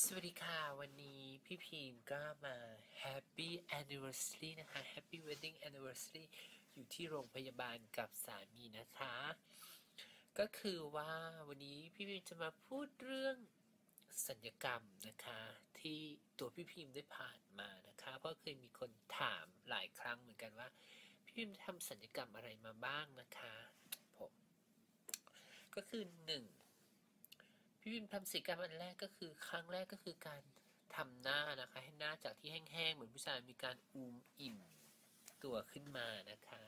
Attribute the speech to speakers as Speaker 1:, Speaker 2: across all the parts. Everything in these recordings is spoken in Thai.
Speaker 1: สวัสดีค่ะ วันนี้พี่พิมก็มา Happy Anniversary นะคะ Happy Wedding Anniversary อยู่ที่โรงพยาบาลกับสามีนะคะ ก็คือว่าวันนี้พี่พิมจะมาพูดเรื่องสัญญกรรมนะคะ ที่ตัวพี่พิมได้ผ่านมานะคะ เพราะเคยมีคนถามหลายครั้งเหมือนกันว่า พี่พิมทำสัญญกรรมอะไรมาบ้างนะคะผมก็คือหนึ่ง พี่พิมทำศัลยกรรมอันแรกก็คือครั้งแรกก็คือการทำหน้านะคะ ให้หน้าจากที่แห้งๆเหมือนผู้ชายมีการอูมอิ่มตัวขึ้นมานะคะ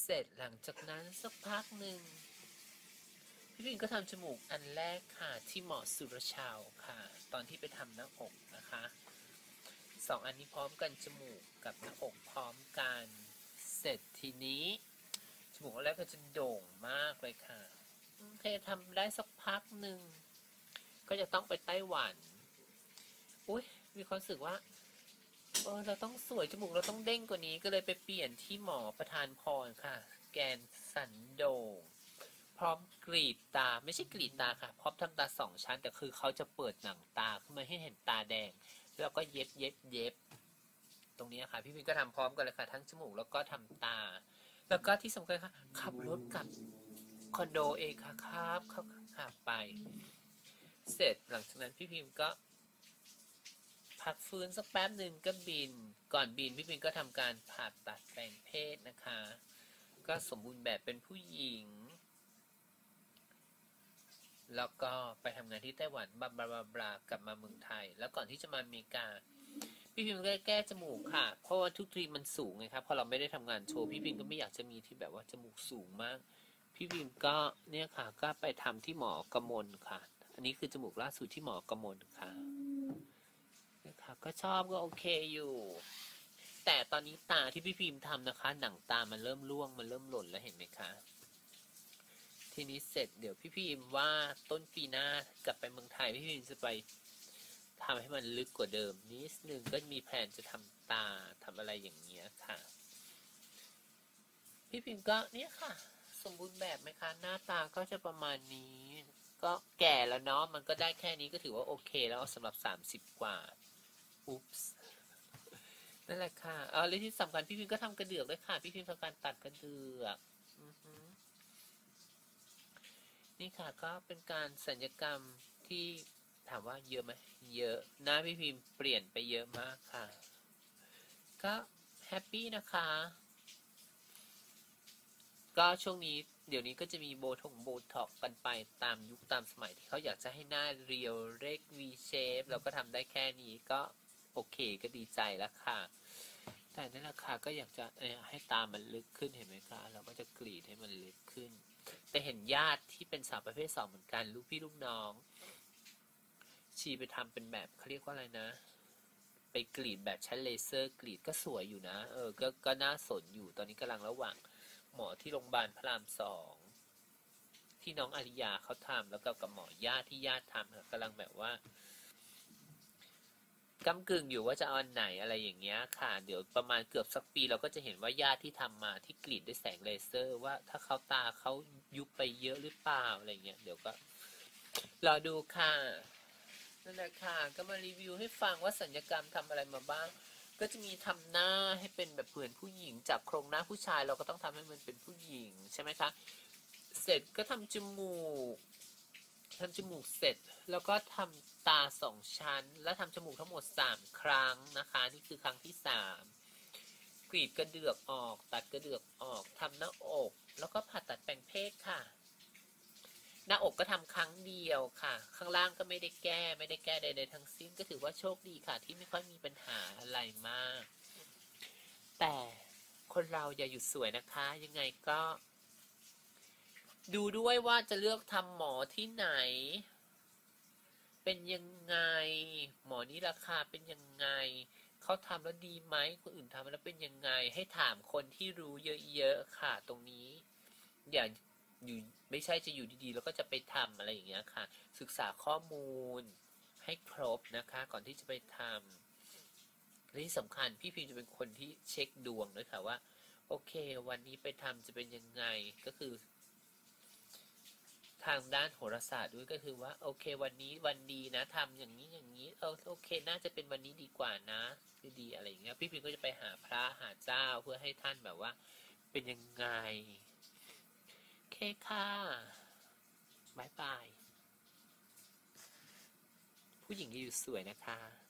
Speaker 1: เสร็จหลังจากนั้นสักพักหนึ่งพี่พิมก็ทำจมูกอันแรกค่ะที่หมอสุรชาวค่ะ ตอนที่ไปทำหน้าอกนะคะสองอันนี้พร้อมกันจมูกกับหน้าอกพร้อมกัน เสร็จทีนี้จมูกอันแรกก็จะโด่งมากเลยค่ะ โอเคทำได้สักพักหนึ่ง ก็จะต้องไปไต้หวันอุ้ยมีความรู้สึกว่าเออเราต้องสวยจมูกเราต้องเด้งกว่านี้ก็เลยไปเปลี่ยนที่หมอประธานพรค่ะ แกนสันโดงพร้อมกรีดตาไม่ใช่กรีดตาค่ะ พร้อมทำตาสองชั้น แต่คือเขาจะเปิดหนังตาขึ้นมาให้เห็นตาแดง แล้วก็เย็บเย็บเย็บ ตรงนี้ค่ะ พี่พิมก็ทำพร้อมกันเลยค่ะ ทั้งจมูกแล้วก็ทำตา แล้วก็ที่สำคัญค่ะ ขับรถกลับ คอนโดเองค่ะครับเขาขับไป เสร็จหลังจากนั้นพี่พิมพ์ก็พักฟื้นสักแป๊บหนึ่งก็บิน ก่อนบินพี่พิมพ์ก็ทำการผ่าตัดแปลงเพศนะคะ ก็สมบูรณ์แบบเป็นผู้หญิง แล้วก็ไปทำงานที่ไต้หวันบลาบลาบลากลับมาเมืองไทย แล้วก่อนที่จะมาอเมริกาพี่พิมพ์ก็แก้จมูกค่ะ เพราะว่าทุกทีมันสูงไงครับ พอเราไม่ได้ทำงานโชว์พี่พิมพ์ก็ไม่อยากจะมีที่แบบว่าจมูกสูงมาก พี่พิมก็เนี่ยค่ะ ก็ไปทำที่หมอกระมลค่ะ อันนี้คือจมูกล่าสุดที่หมอกระมลค่ะเนี่ยค่ะก็ชอบก็โอเคอยู่ แต่ตอนนี้ตาที่พี่พิมทำนะคะ หนังตามันเริ่มร่วงมันเริ่มหล่นแล้วเห็นไหมคะ ทีนี้เสร็จเดี๋ยวพี่พิมว่าต้นปีหน้ากลับไปเมืองไทยพี่พิมจะไปทำให้มันลึกกว่าเดิมนิดนึงก็มีแผนจะทำตาทำอะไรอย่างเงี้ยค่ะ พี่พิมก็เนี่ยค่ะ สมบูรณ์แบบไหมคะ หน้าตาก็จะประมาณนี้ ก็แก่แล้วเนาะมันก็ได้แค่นี้ก็ถือว่าโอเคแล้วสำหรับสามสิบกว่าอุ๊ปส์นั่นแหละค่ะเอาเลยที่สำคัญพี่พิมก็ทำกระเดือกด้วยค่ะ พี่พิมทำการตัดกระเดือกอนี่ค่ะก็เป็นการสัญญกรรมที่ถามว่าเยอะไหมเยอะหน้าพี่พิมเปลี่ยนไปเยอะมากค่ะ ก็แฮปปี้นะคะ ก็ช่วงนี้เดี๋ยวนี้ก็จะมีโบทงโบท็อกกันไปตามยุคตามสมัยที่เขาอยากจะให้หน้าเรียวเล็ก V shape เราก็ทำได้แค่นี้ก็โอเคก็ดีใจแล้วค่ะ แต่นั่นแหละค่ะก็อยากจะให้ตามันลึกขึ้นเห็นไหมคะเราก็จะกรีดให้มันลึกขึ้น แต่เห็นญาติที่เป็นสาวประเภทสองเหมือนกันลูกพี่ลูกน้อง ชีไปทำเป็นแบบเขาเรียกว่าอะไรนะ ไปกรีดแบบใช้เลเซอร์กรีดก็สวยอยู่นะ เออก็ก็น่าสนอยู่ตอนนี้กำลังระหว่าง หมอที่โรงพยาบาลพระรามสองที่น้องอาริยาเขาทำแล้วก็กับหมอญาติที่ญาติทำกำลังแบบว่ากำกึ่งอยู่ว่าจะเอาอันไหนอะไรอย่างเงี้ยค่ะ เดี๋ยวประมาณเกือบสักปีเราก็จะเห็นว่าญาติที่ทำมาที่กรีดด้วยแสงเลเซอร์ ว่าถ้าเขาตาเขายุบไปเยอะหรือเปล่าอะไรเงี้ยเดี๋ยวก็รอดูค่ะนั่นแหละค่ะ ก็มารีวิวให้ฟังว่าสัญญกรรมทำอะไรมาบ้าง ก็จะมีทำหน้าให้เป็นแบบเหมือนผู้หญิงจากโครงหน้าผู้ชายเราก็ต้องทำให้มันเป็นผู้หญิงใช่ไหมคะ เสร็จก็ทำจมูกทำจมูกเสร็จแล้วก็ทำตาสองชั้น แล้วทำจมูกทั้งหมดสามครั้งนะคะ นี่คือครั้งที่สามกรีดกระเดือกออก ตัดกระเดือกออกทำหน้าอก แล้วก็ผ่าตัดแปลงเพศค่ะ หน้าอกก็ทำครั้งเดียวค่ะ ข้างล่างก็ไม่ได้แก้ไม่ได้แก้ใดๆทั้งสิ้นก็ถือว่าโชคดีค่ะ ที่ไม่ค่อยมีปัญหาอะไรมาก แต่คนเราอย่าหยุดสวยนะคะ ยังไงก็ ดูด้วยว่าจะเลือกทำหมอที่ไหน เป็นยังไง หมอนี้ราคาเป็นยังไงเขาทำแล้วดีไหมคนอื่นทำแล้วเป็นยังไง ให้ถามคนที่รู้เยอะๆค่ะตรงนี้ อย่า อยู่ไม่ใช่จะอยู่ดีๆ แล้วก็จะไปทำอะไรอย่างเงี้ยค่ะ ศึกษาข้อมูลให้ครบนะคะ ก่อนที่จะไปทำและที่สำคัญพี่พิมจะเป็นคนที่เช็คดวงด้วยค่ะว่า โอเค วันนี้ไปทำจะเป็นยังไงก็คือ ทางด้านโหราศาสตร์ด้วยก็คือว่า โอเค วันนี้วันดีนะทำอย่างนี้อย่างนี้เออโอเค น่าจะเป็นวันนี้ดีกว่านะดีอะไรอย่างเงี้ยพี่พิมก็จะไปหาพระหาเจ้าเพื่อให้ท่านแบบว่า เป็นยังไง ค่ะบายบาย ผู้หญิงอยู่สวยนะคะ